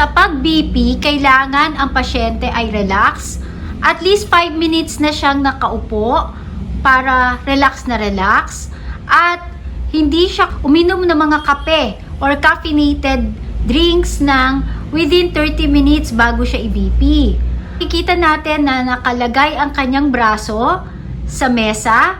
Sa pag-BP, kailangan ang pasyente ay relax. At least 5 minutes na siyang nakaupo para relax na relax. At hindi siya uminom ng mga kape or caffeinated drinks ng within 30 minutes bago siya i-BP. Kikita natin na nakalagay ang kanyang braso sa mesa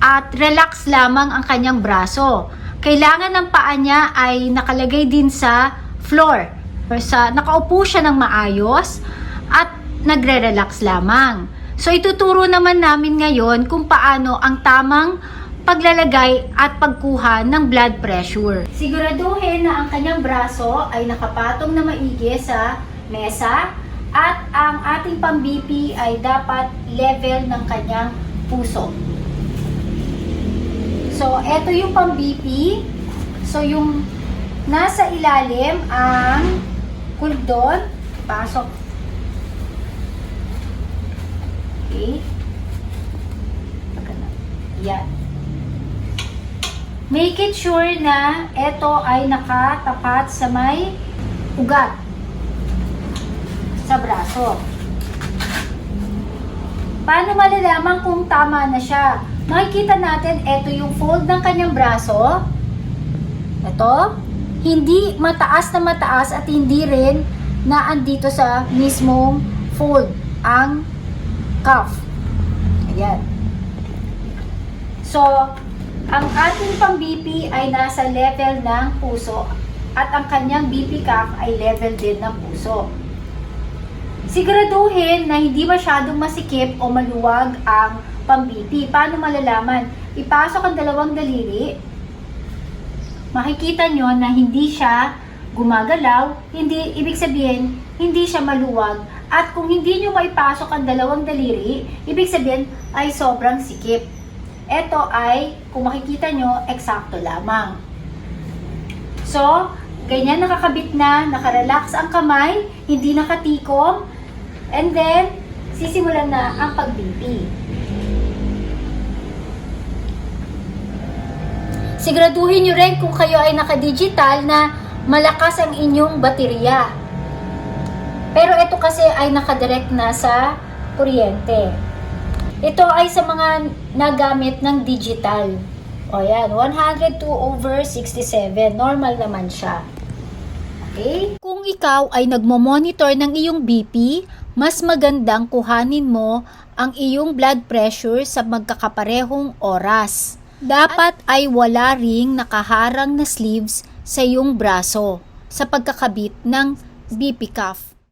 at relax lamang ang kanyang braso. Kailangan ng paa niya ay nakalagay din sa floor. Sa, nakaupo siya ng maayos at nagre-relax lamang. So ituturo naman namin ngayon kung paano ang tamang paglalagay at pagkuha ng blood pressure. Siguraduhin na ang kanyang braso ay nakapatong na maigi sa mesa at ang ating pang-BP ay dapat level ng kanyang puso. So, eto yung pang-BP. So, yung nasa ilalim ang kuldon. Pasok. Okay. Yan. Make it sure na ito ay nakatapat sa may ugat sa braso. Paano malalaman kung tama na siya? Makikita natin, ito yung fold ng kanyang braso. Ito. Hindi mataas na mataas at hindi rin na andito sa mismong fold ang cuff. Ayan. So, ang ating pang BP ay nasa level ng puso at ang kanyang BP cuff ay level din ng puso. Siguraduhin na hindi masyadong masikip o maluwag ang pang-BP. Paano malalaman? Ipasok ang dalawang daliri. Makikita nyo na hindi siya gumagalaw, hindi, ibig sabihin, hindi siya maluwag. At kung hindi nyo maipasok ang dalawang daliri, ibig sabihin ay sobrang sikip. Ito ay, kung makikita nyo, eksakto lamang. So, ganyan nakakabit na, nakarelax ang kamay, hindi nakatikom, and then, sisimulan na ang pag-BP. Siguraduhin nyo rin kung kayo ay nakadigital na malakas ang inyong baterya. Pero ito kasi ay nakadirect na sa kuryente. Ito ay sa mga nagamit ng digital. O yan, 102 over 67. Normal naman siya. Okay? Kung ikaw ay nagmo-monitor ng iyong BP, mas magandang kuhanin mo ang iyong blood pressure sa magkakaparehong oras. Dapat ay wala ring nakaharang na sleeves sa iyong braso sa pagkakabit ng BP cuff.